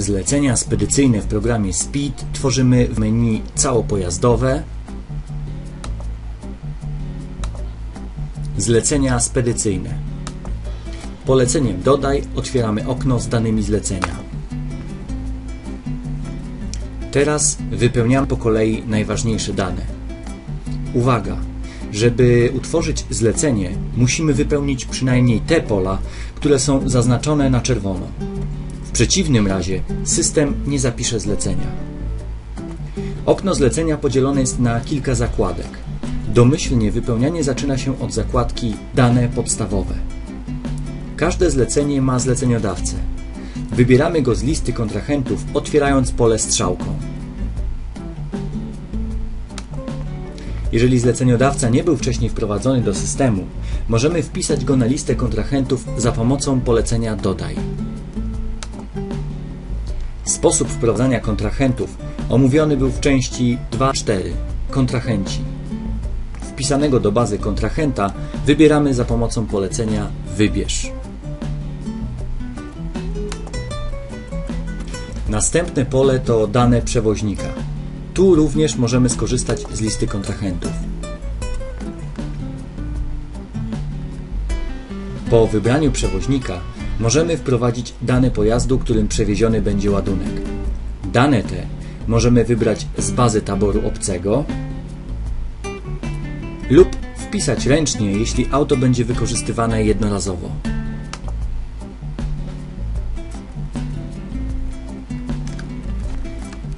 Zlecenia spedycyjne w programie Speed tworzymy w menu całopojazdowe, Zlecenia spedycyjne. Poleceniem Dodaj otwieramy okno z danymi zlecenia. Teraz wypełniamy po kolei najważniejsze dane. Uwaga! Żeby utworzyć zlecenie, musimy wypełnić przynajmniej te pola, które są zaznaczone na czerwono. W przeciwnym razie system nie zapisze zlecenia. Okno zlecenia podzielone jest na kilka zakładek. Domyślnie wypełnianie zaczyna się od zakładki Dane podstawowe. Każde zlecenie ma zleceniodawcę. Wybieramy go z listy kontrahentów, otwierając pole strzałką. Jeżeli zleceniodawca nie był wcześniej wprowadzony do systemu, możemy wpisać go na listę kontrahentów za pomocą polecenia Dodaj. Sposób wprowadzania kontrahentów omówiony był w części 2.4 Kontrahenci. Wpisanego do bazy kontrahenta wybieramy za pomocą polecenia Wybierz. Następne pole to dane przewoźnika. Tu również możemy skorzystać z listy kontrahentów. Po wybraniu przewoźnika możemy wprowadzić dane pojazdu, którym przewieziony będzie ładunek. Dane te możemy wybrać z bazy taboru obcego lub wpisać ręcznie, jeśli auto będzie wykorzystywane jednorazowo.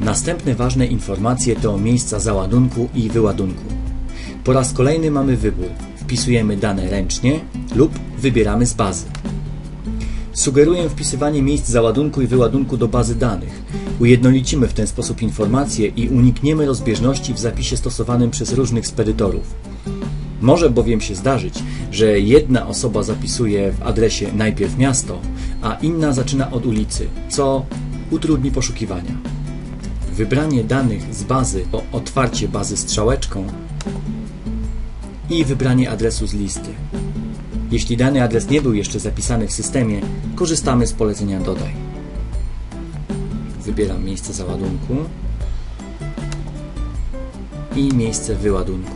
Następne ważne informacje to miejsca załadunku i wyładunku. Po raz kolejny mamy wybór. Wpisujemy dane ręcznie lub wybieramy z bazy. Sugeruję wpisywanie miejsc załadunku i wyładunku do bazy danych. Ujednolicimy w ten sposób informacje i unikniemy rozbieżności w zapisie stosowanym przez różnych spedytorów. Może bowiem się zdarzyć, że jedna osoba zapisuje w adresie najpierw miasto, a inna zaczyna od ulicy, co utrudni poszukiwania. Wybranie danych z bazy to otwarcie bazy strzałeczką i wybranie adresu z listy. Jeśli dany adres nie był jeszcze zapisany w systemie, korzystamy z polecenia Dodaj. Wybieram miejsce załadunku i miejsce wyładunku.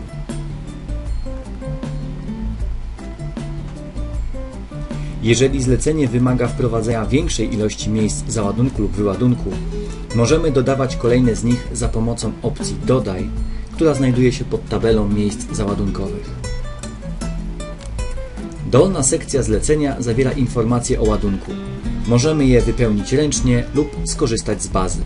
Jeżeli zlecenie wymaga wprowadzenia większej ilości miejsc załadunku lub wyładunku, możemy dodawać kolejne z nich za pomocą opcji Dodaj, która znajduje się pod tabelą miejsc załadunkowych. Dolna sekcja zlecenia zawiera informacje o ładunku. Możemy je wypełnić ręcznie lub skorzystać z bazy.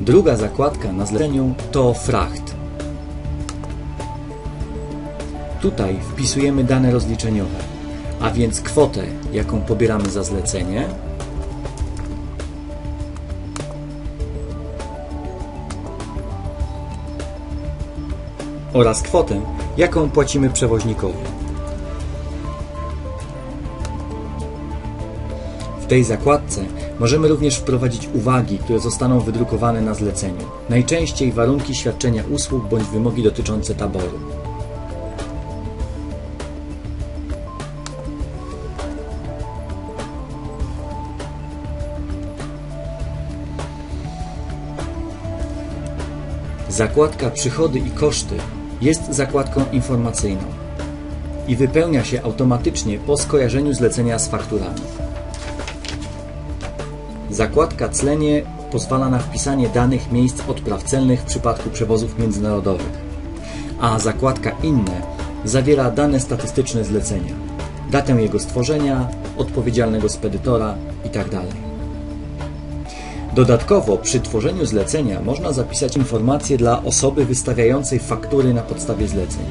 Druga zakładka na zleceniu to fracht. Tutaj wpisujemy dane rozliczeniowe, a więc kwotę, jaką pobieramy za zlecenie, oraz kwotę, jaką płacimy przewoźnikowi. W tej zakładce możemy również wprowadzić uwagi, które zostaną wydrukowane na zleceniu. Najczęściej warunki świadczenia usług bądź wymogi dotyczące taboru. Zakładka Przychody i koszty jest zakładką informacyjną i wypełnia się automatycznie po skojarzeniu zlecenia z fakturami. Zakładka Clenie pozwala na wpisanie danych miejsc odpraw celnych w przypadku przewozów międzynarodowych, a zakładka Inne zawiera dane statystyczne zlecenia, datę jego stworzenia, odpowiedzialnego spedytora itd. Dodatkowo przy tworzeniu zlecenia można zapisać informacje dla osoby wystawiającej faktury na podstawie zleceń.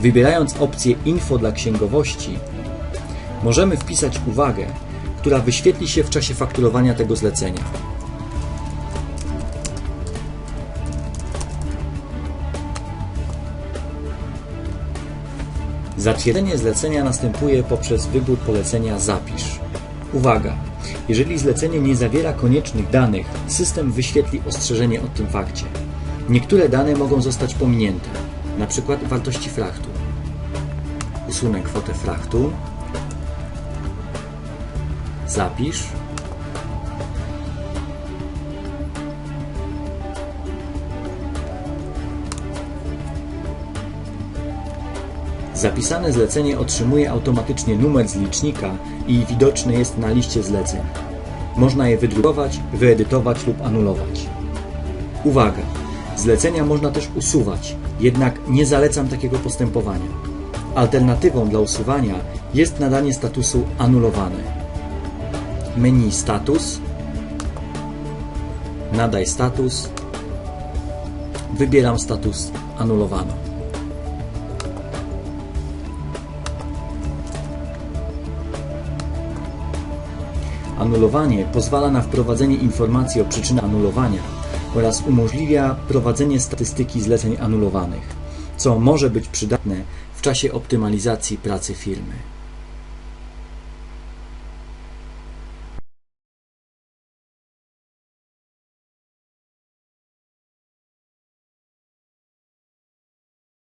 Wybierając opcję Info dla księgowości, możemy wpisać uwagę, która wyświetli się w czasie fakturowania tego zlecenia. Zatwierdzenie zlecenia następuje poprzez wybór polecenia Zapisz. Uwaga! Jeżeli zlecenie nie zawiera koniecznych danych, system wyświetli ostrzeżenie o tym fakcie. Niektóre dane mogą zostać pominięte, np. wartości frachtu. Usunę kwotę frachtu. Zapisz. Zapisane zlecenie otrzymuje automatycznie numer z licznika i widoczne jest na liście zleceń. Można je wydrukować, wyedytować lub anulować. Uwaga! Zlecenia można też usuwać, jednak nie zalecam takiego postępowania. Alternatywą dla usuwania jest nadanie statusu anulowany. Menu Status Nadaj status Wybieram status anulowano. Anulowanie pozwala na wprowadzenie informacji o przyczynach anulowania oraz umożliwia prowadzenie statystyki zleceń anulowanych, co może być przydatne w czasie optymalizacji pracy firmy.